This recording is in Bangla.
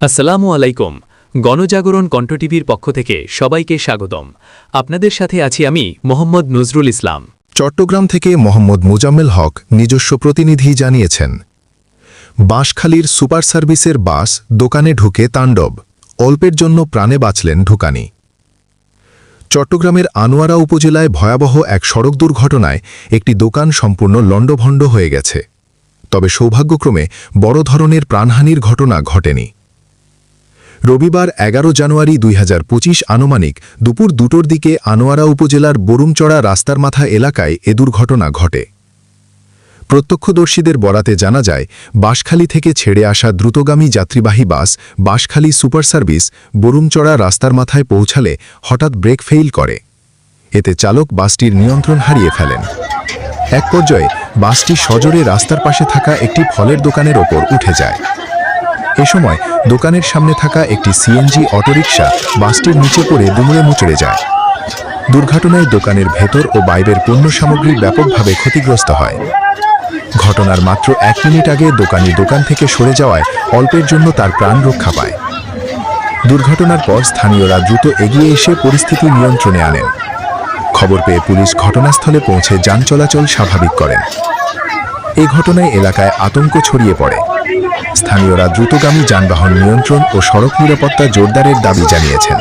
আসসালামু আলাইকুম। গণজাগরণ কণ্ঠ টিভির পক্ষ থেকে সবাইকে স্বাগতম। আপনাদের সাথে আছি আমি মোহাম্মদ নজরুল ইসলাম। চট্টগ্রাম থেকে মোহাম্মদ মুজাম্মেল হক নিজস্ব প্রতিনিধি জানিয়েছেন বাঁশখালীর সুপার সার্ভিসের বাস দোকানে ঢুকে তাণ্ডব অল্পের জন্য প্রাণে বাঁচলেন ঢুকানি। চট্টগ্রামের আনোয়ারা উপজেলায় ভয়াবহ এক সড়ক দুর্ঘটনায় একটি দোকান সম্পূর্ণ লণ্ডভণ্ড হয়ে গেছে। তবে সৌভাগ্যক্রমে বড় ধরনের প্রাণহানির ঘটনা ঘটেনি। রবিবার এগারো জানুয়ারি দুই হাজার পঁচিশ আনুমানিক দুপুর দুটোর দিকে আনোয়ারা উপজেলার বরুমচড়া রাস্তার মাথা এলাকায় এ দুর্ঘটনা ঘটে। প্রত্যক্ষদর্শীদের বরাতে জানা যায়, বাঁশখালী থেকে ছেড়ে আসা দ্রুতগামী যাত্রীবাহী bus Banshkhali super service Barumchara রাস্তার মাথায় পৌঁছালে হঠাৎ ব্রেক ফেইল করে। এতে চালক বাসটির নিয়ন্ত্রণ হারিয়ে ফেলেন। এক পর্যায়ে বাসটি সজোরে রাস্তার পাশে থাকা একটি ফলের দোকানের ওপর উঠে যায়। এ সময় দোকানের সামনে থাকা একটি সিএনজি অটোরিকশা বাসটির নিচে পড়ে দুমড়ে মুচড়ে যায়। দুর্ঘটনায় দোকানের ভেতর ও বাইরের পণ্য সামগ্রী ব্যাপকভাবে ক্ষতিগ্রস্ত হয়। ঘটনার মাত্র এক মিনিট আগে দোকানি দোকান থেকে সরে যাওয়ায় অল্পের জন্য তার প্রাণ রক্ষা পায়। দুর্ঘটনার পর স্থানীয়রা দ্রুত এগিয়ে এসে পরিস্থিতি নিয়ন্ত্রণে আনেন। খবর পেয়ে পুলিশ ঘটনাস্থলে পৌঁছে যান চলাচল স্বাভাবিক করেন। এ ঘটনায় এলাকায় আতঙ্ক ছড়িয়ে পড়ে। স্থানীয়রা দ্রুতগামী যানবাহন নিয়ন্ত্রণ ও সড়ক নিরাপত্তা জোরদারের দাবি জানিয়েছেন।